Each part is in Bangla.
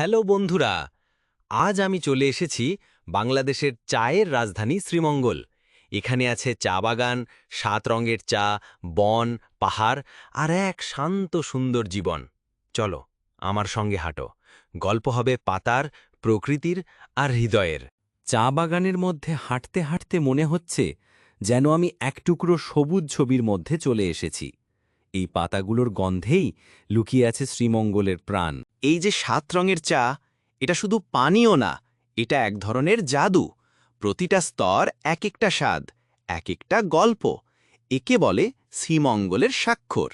হ্যালো বন্ধুরা, আজ আমি চলে এসেছি বাংলাদেশের চায়ের রাজধানী শ্রীমঙ্গল। এখানে আছে চা বাগান, সাত রঙের চা, বন, পাহাড় আর এক শান্ত সুন্দর জীবন। চলো, আমার সঙ্গে হাঁটো। গল্প হবে পাতার, প্রকৃতির আর হৃদয়ের। চা বাগানের মধ্যে হাঁটতে হাঁটতে মনে হচ্ছে যেন আমি এক টুকরো সবুজ ছবির মধ্যে চলে এসেছি। এই পাতাগুলোর গন্ধেই লুকিয়ে আছে শ্রীমঙ্গলের প্রাণ। এই যে সাত রঙের চা, এটা শুধু পানীয় না, এটা এক ধরনের জাদু। প্রতিটা স্তর এক একটা স্বাদ, এক একটা গল্প। একে বলে শ্রীমঙ্গলের স্বাক্ষর।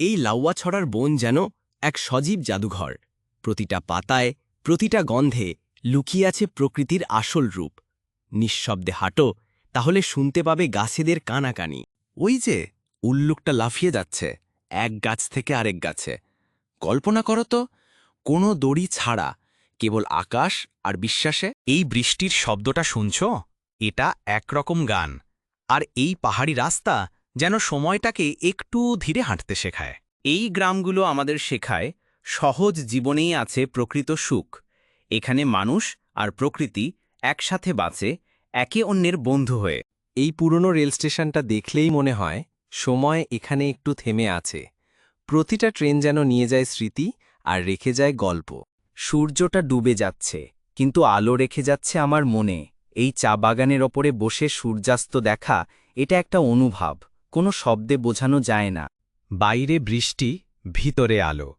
এই লাউয়া ছড়ার বন যেন এক সজীব জাদুঘর। প্রতিটা পাতায়, প্রতিটা গন্ধে লুকিয়ে আছে প্রকৃতির আসল রূপ। নিঃশব্দে হাঁটো, তাহলে শুনতে পাবে গাছেদের কানাকানি। ওই যে উল্লুকটা লাফিয়ে যাচ্ছে, এক গাছ থেকে আরেক গাছে। কল্পনা করো তো, কোনো দড়ি ছাড়া, কেবল আকাশ আর বিশ্বাসে? এই বৃষ্টির শব্দটা শুনছ? এটা একরকম গান। আর এই পাহাড়ি রাস্তা যেন সময়টাকে একটু ধীরে হাঁটতে শেখায়। এই গ্রামগুলো আমাদের শেখায়, সহজ জীবনেই আছে প্রকৃত সুখ। এখানে মানুষ আর প্রকৃতি একসাথে বাঁচে, একে অন্যের বন্ধু হয়ে। এই পুরনো রেল স্টেশনটা দেখলেই মনে হয় সময় এখানে একটু থেমে আছে। প্রতিটা ট্রেন যেন নিয়ে যায় স্মৃতি আর রেখে যায় গল্প। সূর্যটা ডুবে যাচ্ছে, কিন্তু আলো রেখে যাচ্ছে আমার মনে। এই চা বাগানের ওপরে বসে সূর্যাস্ত দেখা, এটা একটা অনুভব, কোনো শব্দে বোঝানো যায় না। বাইরে বৃষ্টি, ভিতরে আলো।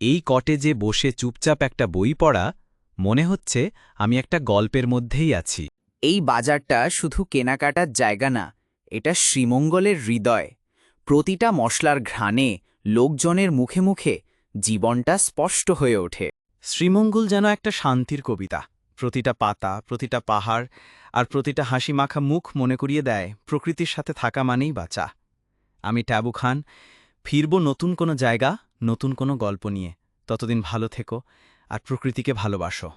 এই কটেজে বসে চুপচাপ একটা বই পড়া, মনে হচ্ছে আমি একটা গল্পের মধ্যেই আছি। এই বাজারটা শুধু কেনাকাটার জায়গা না এটা শ্রীমঙ্গলের হৃদয়। প্রতিটা মশলার ঘ্রাণে লোকজনের মুখে মুখে জীবনটা স্পষ্ট হয়ে ওঠে। শ্রীমঙ্গল যেন একটা শান্তির কবিতা। প্রতিটা পাতা, প্রতিটা পাহাড় আর প্রতিটা হাসি মাখা মুখ মনে করিয়ে দেয়, প্রকৃতির সাথে থাকা মানেই বাঁচা। আমি ট্যাবু খান, ফিরব নতুন কোনো জায়গা, নতুন কোনো গল্প নিয়ে। ততদিন ভালো থেকো আর প্রকৃতিকে ভালোবাসো।